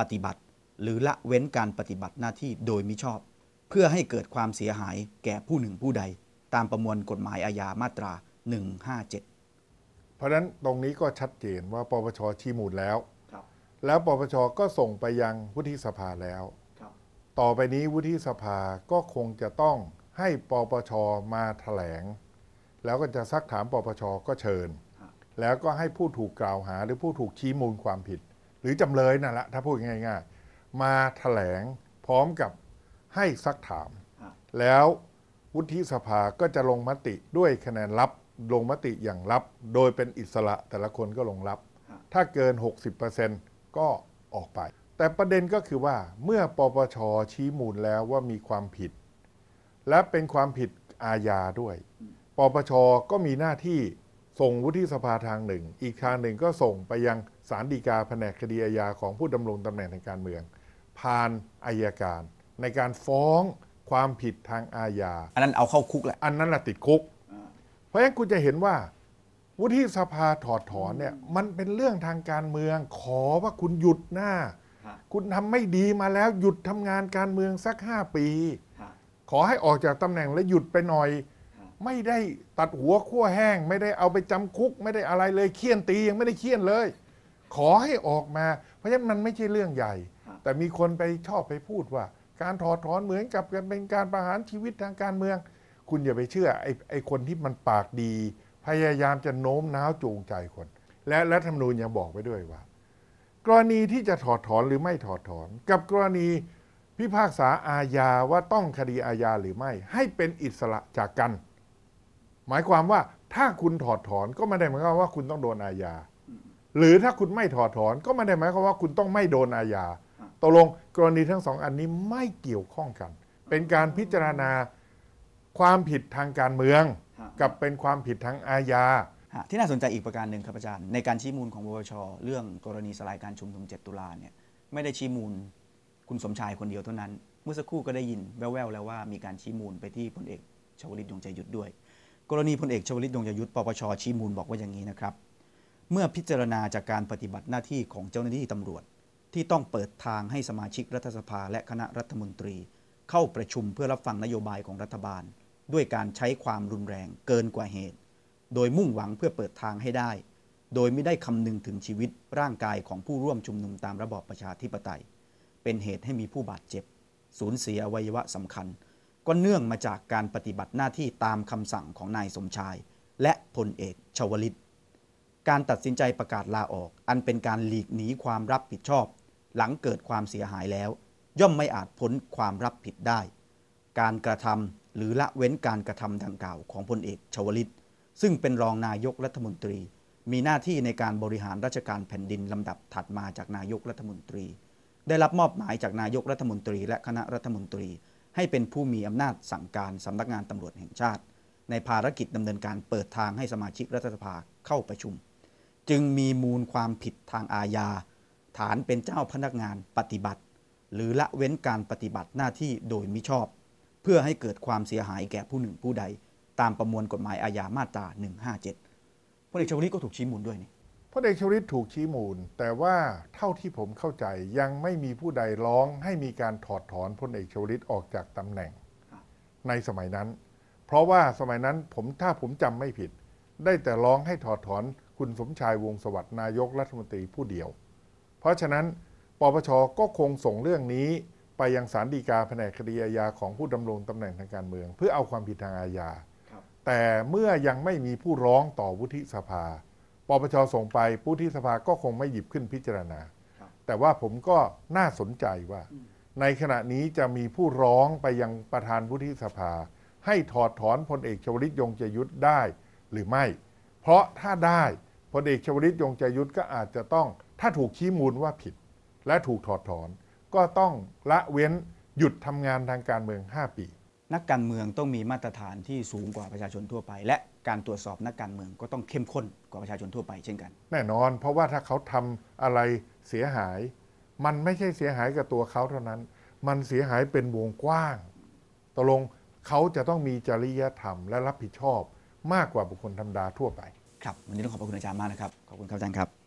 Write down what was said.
ปฏิบัติ หรือละเว้นการปฏิบัติหน้าที่โดยมิชอบ เพื่อให้เกิดความเสียหายแก่ผู้หนึ่งผู้ใด ตามประมวลกฎหมายอาญามาตรา 157 เพราะฉะนั้นตรงนี้ก็ชัดเจนว่าปปชชี้มูลแล้วครับแล้วปปชก็ส่งไปยังวุฒิสภาแล้วครับต่อไปนี้วุฒิสภาก็คงจะต้องให้ปปชมาแถลง แล้วก็จะซักถามปปชก็เชิญครับแล้วก็ให้ผู้ถูกกล่าวหาหรือผู้ถูกชี้มูลความผิดห รือจำเลยนั่นแหละถ้าพูดง่าย ๆ มาแถลงพร้อมกับให้ซักถาม ครับ แล้ววุฒิสภาก็จะลงมติด้วยคะแนนลับลงมติอย่างลับ โดยเป็นอิสระแต่ละคนก็ลงรับ ถ้าเกิน 60%ก็ออกไป แต่ประเด็นก็คือว่าเมื่อปปชชี้มูลแล้วว่ามีความผิด และเป็นความผิดอาญาด้วย ปปชก็มีหน้าที่ ส่งวุฒิสภาทางหนึ่ง อีกทางหนึ่งก็ส่งไปยังศาลฎีกาแผนกคดีอาญาของผู้ดำรงตำแหน่งทางการเมือง ผ่านอายการ ในการฟ้องความผิดทางอาญา อันนั้นเอาเข้าคุกแหละ อันนั้นแหละติดคุก เพราะฉะนั้นคุณจะเห็นว่า วุฒิสภาถอดถอนเนี่ยมันเป็นเรื่องทางการเมือง ขอว่าคุณหยุดหน้า คุณทำไม่ดีมาแล้วหยุดทำงานการเมืองสักห้าปี ขอให้ออกจากตำแหน่งและหยุดไปหน่อย ไม่ได้ตัดหัวขั้วแห้ง ไม่ได้เอาไปจำคุก ไม่ได้อะไรเลยเคี่ยนตียังไม่ได้เคี่ยนเลย ขอให้ออกมา เพราะฉะนั้นมันไม่ใช่เรื่องใหญ่ แต่มีคนไปชอบไปพูดว่า การถอดถอนเหมือนกับการเป็นการประหารชีวิตทางการเมือง คุณอย่าไปเชื่อไอ้ไอ้คนที่มันปากดี พยายามจะโน้มน้าวจูงใจคน และรัฐธรรมนูญยังบอกไว้ด้วยว่า กรณีที่จะถอดถอนหรือไม่ถอดถอน กับกรณีพิพากษาอาญาว่าต้องคดีอาญาหรือไม่ ให้เป็นอิสระจากกัน หมายความว่าถ้าคุณถอดถอนก็ไม่ได้หมายความว่าคุณต้องโดนอาญา หรือถ้าคุณไม่ถอดถอนก็ไม่ได้หมายความว่าคุณต้องไม่โดนอาญาตกลงกรณีทั้งสองอันนี้ไม่เกี่ยวข้องกัน เป็นการพิจารณาความผิดทางการเมือง กับเป็นความผิดทางอาญาฮะที่น่าสนใจอีกประการหนึ่งครับอาจารย์ในการชี้มูลของปปชเรื่องกรณีสลายการชุมนุม 7 ตุลาเนี่ยไม่ได้ชี้มูลคุณสมชายคนเดียวเท่านั้น เมื่อสักครู่ก็ได้ยินแว่วๆแล้วว่ามีการชี้มูลไปที่พลเอกชวลิตยงใจยุทธด้วย กรณีพลเอกชวลิตยงใจยุทธปปชชี้มูลบอกว่าอย่างนี้นะครับ เมื่อพิจารณาจากการปฏิบัติหน้าที่ของเจ้าหน้าที่ตำรวจ ที่ต้องเปิดทางให้สมาชิกรัฐสภาและคณะรัฐมนตรี เข้าประชุมเพื่อรับฟังนโยบายของรัฐบาล ด้วยการใช้ความรุนแรงเกินกว่าเหตุ โดยมุ่งหวังเพื่อเปิดทางให้ได้ โดยไม่ได้คำนึงถึงชีวิตร่างกายของผู้ร่วมชุมนุมตามระบอบประชาธิปไตย เป็นเหตุให้มีผู้บาดเจ็บ สูญเสียอวัยวะสำคัญ ก็เนื่องมาจากการปฏิบัติหน้าที่ตามคำสั่งของนายสมชาย และพลเอกชวลิต การตัดสินใจประกาศลาออก อันเป็นการหลีกหนีความรับผิดชอบ หลังเกิดความเสียหายแล้ว ย่อมไม่อาจพ้นความรับผิดได้ การกระทำหรือละเว้นการกระทำดังกล่าวของพลเอกชวลิต ซึ่งเป็นรองนายกรัฐมนตรี มีหน้าที่ในการบริหารราชการแผ่นดินลำดับถัดมาจากนายกรัฐมนตรี ได้รับมอบหมายจากนายกรัฐมนตรีและคณะรัฐมนตรี ให้เป็นผู้มีอำนาจสั่งการสำนักงานตำรวจแห่งชาติ ในภารกิจดำเนินการเปิดทางให้สมาชิกรัฐสภาเข้าประชุม จึงมีมูลความผิดทางอาญา ฐานเป็นเจ้าพนักงานปฏิบัติ หรือละเว้นการปฏิบัติหน้าที่โดยมิชอบ เพื่อให้เกิดความเสียหายแก่ผู้หนึ่งผู้ใด ตามประมวลกฎหมายอาญามาตรา 157พลเอกชวลิตก็ถูกชี้มูลด้วยนี่ พลเอกชวลิตถูกชี้มูล แต่ว่าเท่าที่ผมเข้าใจยังไม่มีผู้ใดร้องให้มีการถอดถอนพลเอกชวลิตออกจากตำแหน่ง ในสมัยนั้น เพราะว่าสมัยนั้นผมถ้าผมจำไม่ผิด ได้แต่ร้องให้ถอดถอนคุณสมชายวงศ์สวัสดิ์นายกรัฐมนตรีผู้เดียว เพราะฉะนั้นปปชก็คงส่งเรื่องนี้ไปยังศาลฎีกาแผนกคดีอาญาของผู้ดำรงตำแหน่งทางการเมือง เพื่อเอาความผิดทางอาญาแต่เมื่อยังไม่มีผู้ร้องต่อวุฒิสภา ปปชส่งไปผู้ที่สภาก็คงไม่หยิบขึ้นพิจารณา แต่ว่าผมก็น่าสนใจว่า ในขณะนี้จะมีผู้ร้องไปยังประธานวุฒิสภา ให้ถอดถอนพลเอกชวลิตยงใจยุทธได้หรือไม่ เพราะถ้าได้พลเอกชวลิตยงใจยุทธก็อาจจะต้อง ถ้าถูกชี้มูลว่าผิด และถูกถอดถอน ก็ต้องละเว้นหยุดทำงานทางการเมือง 5 ปี นักการเมืองต้องมีมาตรฐานที่สูงกว่าประชาชนทั่วไป และ การตรวจสอบนักการเมืองก็ต้องเข้มข้นกว่าประชาชนทั่วไปเช่นกัน แน่นอน เพราะว่าถ้าเขาทำอะไรเสียหาย มันไม่ใช่เสียหายกับตัวเขาเท่านั้น มันเสียหายเป็นวงกว้างตกลงเขาจะต้องมีจริยธรรมและรับผิดชอบมากกว่าบุคคลธรรมดาทั่วไป ครับ วันนี้ต้องขอบพระคุณอาจารย์มากนะครับ ขอบคุณครับอาจารย์ครับ